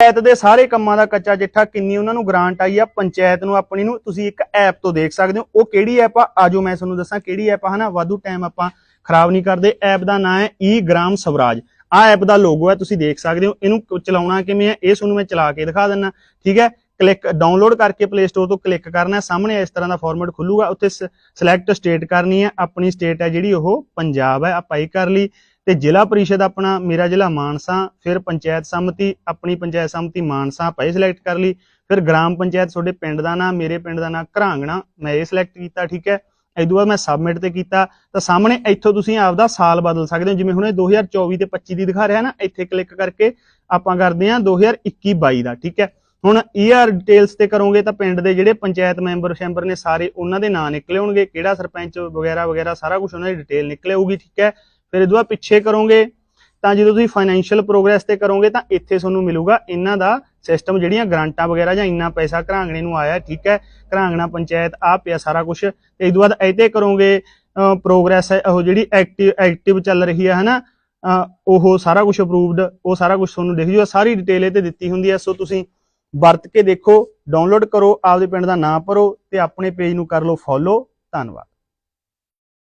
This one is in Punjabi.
ਪੰਚਾਇਤ ਦੇ ਸਾਰੇ ਕੰਮਾਂ ਦਾ ਕੱਚਾ ਚਿੱਠਾ ਕਿੰਨੀ ਉਹਨਾਂ ਨੂੰ ਗ੍ਰਾਂਟ ਆਈ ਆ, ਪੰਚਾਇਤ ਨੂੰ, ਆਪਣੀ ਨੂੰ, ਤੁਸੀਂ ਇੱਕ ਐਪ ਤੋਂ ਦੇਖ ਸਕਦੇ ਹੋ। ਉਹ ਕਿਹੜੀ ਐਪ ਆ? ਆਜੋ ਮੈਂ ਤੁਹਾਨੂੰ ਦੱਸਾਂ ਕਿਹੜੀ ਐਪ ਆ, ਹਨਾ? ਵਾਧੂ ਟਾਈਮ ਆਪਾਂ ਖਰਾਬ ਨਹੀਂ ਕਰਦੇ। ਐਪ ਦਾ ਨਾਮ ਹੈ ਈ ਗ੍ਰਾਮ ਸਵਰਾਜ। ਆ ਐਪ ਦਾ ਲੋਗੋ ਹੈ, ਤੁਸੀਂ ਦੇਖ ਸਕਦੇ ਹੋ। ਇਹਨੂੰ ਚਲਾਉਣਾ ਕਿਵੇਂ ਹੈ? ਇਹ ਤੁਹਾਨੂੰ ਮੈਂ ਚਲਾ ਕੇ ਦਿਖਾ ਦਿੰਨਾ। ਠੀਕ ਹੈ? ਕਲਿੱਕ ਡਾਊਨਲੋਡ ਕਰਕੇ ਪਲੇ ਸਟੋਰ ਤੋਂ ਕਲਿੱਕ ਕਰਨਾ ਸਾਹਮਣੇ ਇਸ ਤਰ੍ਹਾਂ ਦਾ ਫਾਰਮੈਟ ਖੁੱਲੂਗਾ। ਉੱਥੇ ਸਿਲੈਕਟ ਸਟੇਟ ਕਰਨੀ ਹੈ। ਆਪਣੀ ਸਟੇਟ ਹੈ ਜਿਹੜੀ ਉਹ ਪੰਜਾਬ ਹੈ। ਆਪਾਂ ਇਹ ਕਰ ਲਈ। ਤੇ ਜ਼ਿਲ੍ਹਾ ਪਰਿਸ਼ਦ ਆਪਣਾ ਮੇਰਾ ਜ਼ਿਲ੍ਹਾ ਮਾਨਸਾ, ਫਿਰ ਪੰਚਾਇਤ ਸਮਿਤੀ, ਆਪਣੀ ਪੰਚਾਇਤ ਸਮਿਤੀ ਮਾਨਸਾ ਆਪਾਂ ਇਹ ਸਿਲੈਕਟ ਕਰ ਲਈ, ਫਿਰ ਗ੍ਰਾਮ ਪੰਚਾਇਤ ਤੁਹਾਡੇ ਪਿੰਡ ਦਾ ਨਾਮ, ਮੇਰੇ ਪਿੰਡ ਦਾ ਨਾਮ ਘਰਾਂਗਣਾ, ਮੈਂ ਇਹ ਸਿਲੈਕਟ ਕੀਤਾ, ਠੀਕ ਹੈ। ਇਹ ਤੋਂ ਬਾਅਦ ਮੈਂ ਸਬਮਿਟ ਤੇ ਕੀਤਾ, ਤਾਂ ਸਾਹਮਣੇ ਇੱਥੋਂ ਤੁਸੀਂ ਆਪਦਾ ਸਾਲ ਬਦਲ ਸਕਦੇ ਹੋ, ਜਿਵੇਂ ਹੁਣ ਇਹ 2024 ਤੇ 25 ਦੀ ਦਿਖਾ ਰਿਹਾ ਨਾ, ਇੱਥੇ ਕਲਿੱਕ ਕਰਕੇ ਆਪਾਂ ਕਰਦੇ ਹਾਂ 2021 22 ਦਾ, ਠੀਕ ਹੈ। ਹੁਣ ਈਆਰ ਡਿਟੇਲਸ ਤੇ ਕਰੋਗੇ ਤਾਂ ਪਿੰਡ ਦੇ ਜਿਹੜੇ ਪੰਚਾਇਤ ਮੈਂਬਰ ਸ਼ੈਂਬਰ ਨੇ ਸਾਰੇ ਉਹਨਾਂ ਦੇ ਨਾਂ ਨਿਕਲੇ ਹੋਣਗੇ, ਕਿਹੜਾ ਸਰਪੰਚ ਵਗੈਰਾ ਵਗੈਰਾ ਸਾਰਾ ਕੁਝ ਉਹਨਾਂ ਦੀ ਡਿਟੇਲ ਨਿਕਲੇ ਹੋਊਗੀ, ਠੀਕ ਹੈ। ਫਿਰ ਇਹਦੋਂ ਬਾਅਦ ਪਿੱਛੇ ਕਰੋਗੇ, ਤਾਂ ਜਦੋਂ ਤੁਸੀਂ ਫਾਈਨੈਂਸ਼ੀਅਲ ਪ੍ਰੋਗਰੈਸ ਤੇ ਕਰੋਗੇ, ਤਾਂ ਇੱਥੇ ਤੁਹਾਨੂੰ ਮਿਲੂਗਾ ਇਹਨਾਂ ਦਾ ਸਿਸਟਮ ਜਿਹੜੀਆਂ ਗ੍ਰਾਂਟਾਂ ਵਗੈਰਾ ਜਾਂ ਇੰਨਾ ਪੈਸਾ ਘਰਾਂਗਣੇ ਨੂੰ ਆਇਆ, ਠੀਕ ਹੈ? ਘਰਾਂਗਣਾ, ਪੰਚਾਇਤ ਆ ਪਿਆ ਸਾਰਾ ਕੁਝ ਤੇ ਇਹ ਤੋਂ ਬਾਅਦ ਇਹਤੇ ਕਰੋਗੇ ਪ੍ਰੋਗਰੈਸ ਹੈ, ਉਹ ਜਿਹੜੀ ਐਕਟਿਵ ਐਕਟਿਵ ਚੱਲ ਰਹੀ ਹੈ, ਹਨਾ? ਅਹ ਉਹ ਸਾਰਾ ਕੁਝ ਅਪਰੂਵਡ ਉਹ ਸਾਰਾ ਕੁਝ ਤੁਹਾਨੂੰ ਦਿਖ ਜੂਗਾ। ਸਾਰੀ ਡਿਟੇਲ ਇਹ ਤੇ ਦਿੱਤੀ ਹੁੰਦੀ ਹੈ। ਸੋ ਤੁਸੀਂ ਵਰਤ ਕੇ ਦੇਖੋ ਡਾਊਨਲੋਡ ਕਰੋ, ਆਪਦੇ ਪਿੰਡ ਦਾ ਨਾਮ ਭਰੋ ਤੇ ਆਪਣੇ ਪੇਜ ਨੂੰ ਕਰ ਲਓ ਫੋਲੋ ਧੰਨਵਾਦ।